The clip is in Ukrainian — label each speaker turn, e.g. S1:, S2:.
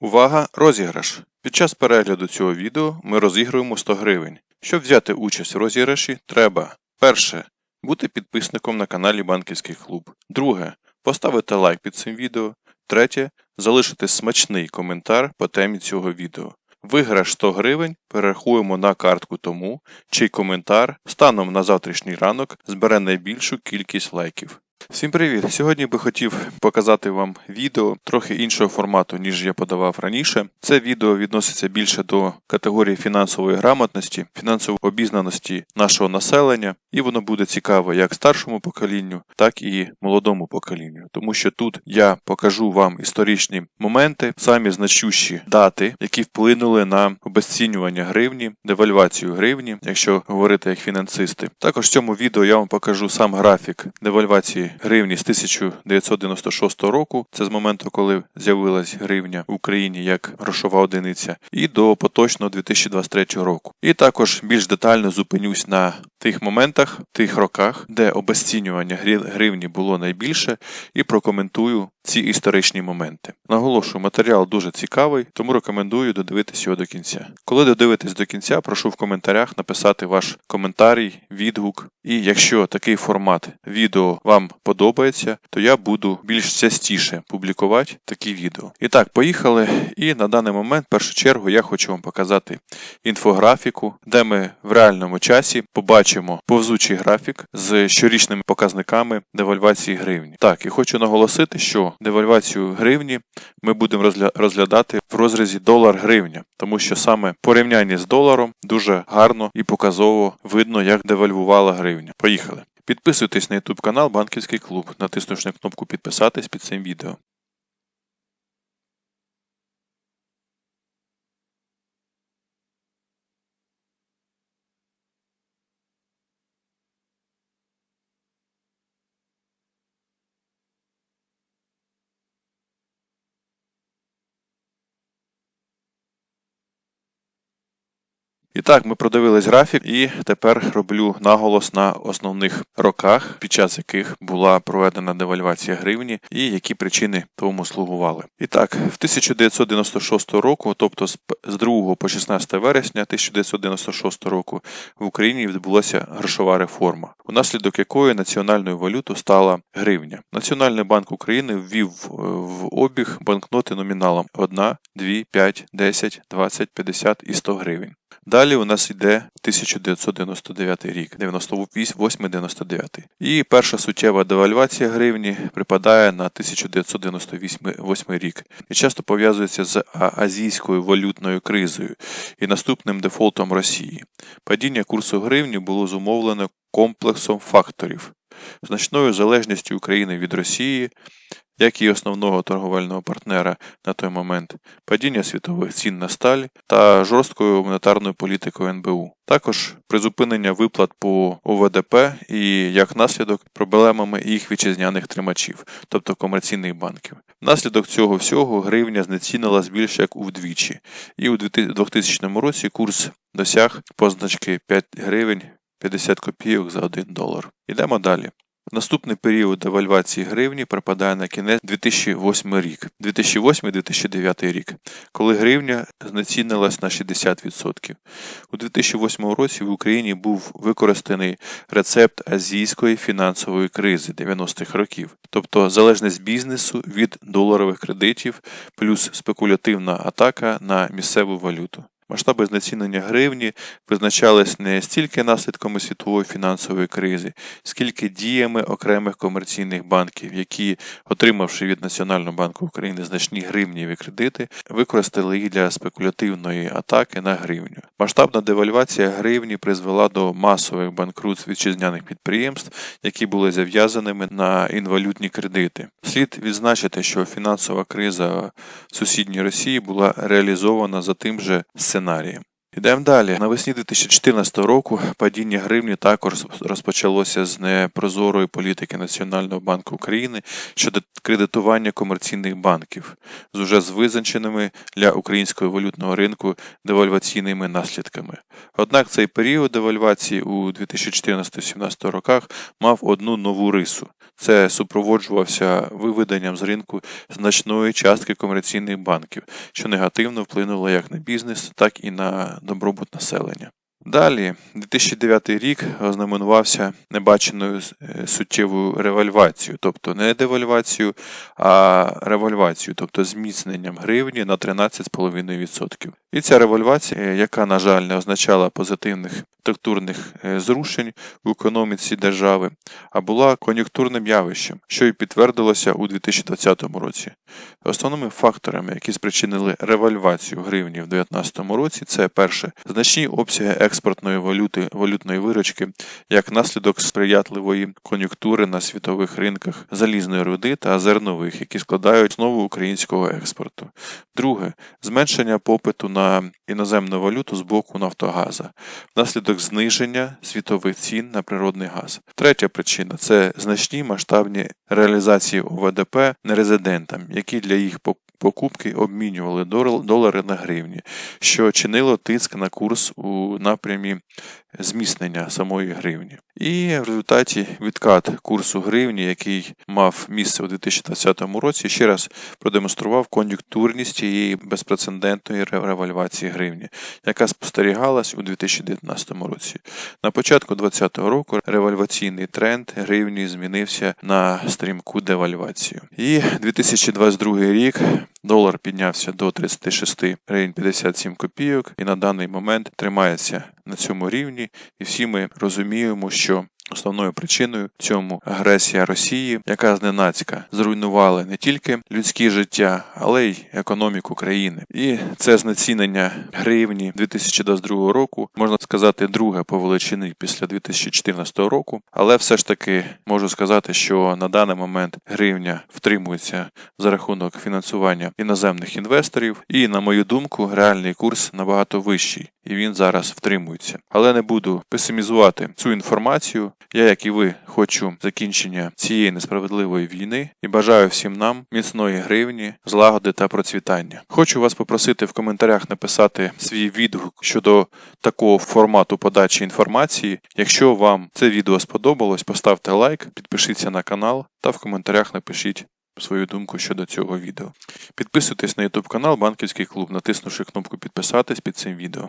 S1: Увага! Розіграш! Під час перегляду цього відео ми розігруємо 100 гривень. Щоб взяти участь в розіграші, треба перше. Бути підписником на каналі Банківський клуб. Друге. Поставити лайк під цим відео. Третє. Залишити смачний коментар по темі цього відео. Виграш 100 гривень перерахуємо на картку тому, чий коментар станом на завтрашній ранок збере найбільшу кількість лайків. Всім привіт! Сьогодні би хотів показати вам відео трохи іншого формату, ніж я подавав раніше. Це відео відноситься більше до категорії фінансової грамотності, фінансової обізнаності нашого населення, і воно буде цікаво як старшому поколінню, так і молодому поколінню. Тому що тут я покажу вам історичні моменти, самі значущі дати, які вплинули на обесцінювання гривні, девальвацію гривні, якщо говорити як фінансисти. Також в цьому відео я вам покажу сам графік девальвації гривні з 1996 року, це з моменту, коли з'явилась гривня в Україні як грошова одиниця, і до поточного 2023 року. І також більш детально зупинюсь на тих моментах, тих роках, де обесцінювання гривні було найбільше, і прокоментую ці історичні моменти. Наголошую, матеріал дуже цікавий, тому рекомендую додивитись його до кінця. Коли додивитесь до кінця, прошу в коментарях написати ваш коментарій, відгук. І якщо такий формат відео вам подобається, то я буду більш частіше публікувати такі відео. І так, поїхали. І на даний момент, в першу чергу, я хочу вам показати інфографіку, де ми в реальному часі побачимо повзучий графік з щорічними показниками девальвації гривні. Так, і хочу наголосити, що девальвацію гривні ми будемо розглядати в розрізі долар-гривня, тому що саме порівняння з доларом дуже гарно і показово видно, як девальвувала гривня. Поїхали. Підписуйтесь на YouTube канал Банківський клуб, натиснувши на кнопку підписатись під цим відео. І так, ми продивились графік, і тепер роблю наголос на основних роках, під час яких була проведена девальвація гривні, і які причини тому слугували. І так, в 1996 року, тобто з п- з 2 по 16 вересня 1996 року, в Україні відбулася грошова реформа, унаслідок якої національною валютою стала гривня. Національний банк України ввів е, в обіг банкноти номіналом 1, 2, 5, 10, 20, 50 і 100 гривень. Далі у нас йде 1999 рік, 98-99. І перша суттєва девальвація гривні припадає на 1998 рік і часто пов'язується з азійською валютною кризою і наступним дефолтом Росії. Падіння курсу гривні було зумовлено комплексом факторів, значною залежністю України від Росії, як і основного торговельного партнера на той момент, падіння світових цін на сталь та жорсткою монетарною політикою НБУ. Також призупинення виплат по ОВДП і як наслідок проблемами їх вітчизняних тримачів, тобто комерційних банків. Внаслідок цього всього гривня знецінилась більше як удвічі, і у 2000 році курс досяг позначки 5 гривень 50 копійок за 1 долар. Ідемо далі. Наступний період девальвації гривні припадає на кінець 2008 рік, 2008-2009 рік, коли гривня знецінилась на 60%. У 2008 році в Україні був використаний рецепт азійської фінансової кризи 90-х років, тобто залежність бізнесу від доларових кредитів плюс спекулятивна атака на місцеву валюту. Масштаби знецінення гривні визначались не стільки наслідками світової фінансової кризи, скільки діями окремих комерційних банків, які, отримавши від Національного банку України значні гривніві кредити, використали їх для спекулятивної атаки на гривню. Масштабна девальвація гривні призвела до масових банкрутств вітчизняних підприємств, які були зав'язаними на інвалютні кредити. Слід відзначити, що фінансова криза в сусідній Росії була реалізована за тим же сценарієм. Йдемо далі. Навесні 2014 року падіння гривні також розпочалося з непрозорої політики Національного банку України щодо кредитування комерційних банків з уже з визначеними для українського валютного ринку девальваційними наслідками. Однак цей період девальвації у 2014-2017 роках мав одну нову рису. Це супроводжувався виведенням з ринку значної частки комерційних банків, що негативно вплинуло як на бізнес, так і на добробут населення. Далі, 2009 рік ознаменувався небаченою е, суттєвою ревальвацією, тобто не девальвацією, а револьвацією, тобто зміцненням гривні на 13,5%. І ця револьвація, е, яка, на жаль, не означала позитивних структурних е, зрушень в економіці держави, а була кон'юнктурним явищем, що і підтвердилося у 2020 році. Основними факторами, які спричинили ревальвацію гривні в 2019 році, це перше значні обсяги експортної валюти валютної виручки як наслідок сприятливої кон'юнктури на світових ринках залізної руди та зернових, які складають основу українського експорту. Друге зменшення попиту на іноземну валюту з боку Нафтогаза внаслідок зниження світових цін на природний газ. Третя причина це значні масштабні реалізації ОВДП нерезидентам, які для їх пок- покупки обмінювали дол- долари на гривні, що чинило тиск на курс у напрямі зміцнення самої гривні. І в результаті відкат курсу гривні, який мав місце у 2020 році, ще раз продемонстрував кон'юнктурність цієї безпрецедентної ре- ревальвації гривні, яка спостерігалась у 2019 році. На початку 2020 року ревальваційний тренд гривні змінився на стрімку девальвацію. І 2022 рік долар піднявся до 36 гривень 57 копійок і на даний момент тримається на цьому рівні. І всі ми розуміємо, що Основною причиною цьому агресія Росії, яка зненацька зруйнувала не тільки людське життя, але й економіку країни. І це знецінення гривні 2022 року, можна сказати, друге по величині після 2014 року. Але все ж таки можу сказати, що на даний момент гривня втримується за рахунок фінансування іноземних інвесторів, і, на мою думку, реальний курс набагато вищий, і він зараз втримується. Але не буду песимізувати цю інформацію. Я, як і ви, хочу закінчення цієї несправедливої війни і бажаю всім нам міцної гривні, злагоди та процвітання. Хочу вас попросити в коментарях написати свій відгук щодо такого формату подачі інформації. Якщо вам це відео сподобалось, поставте лайк, підпишіться на канал та в коментарях напишіть. Свою думку щодо цього відео. Підписуйтесь на YouTube канал Банківський клуб, натиснувши кнопку підписатись під цим відео.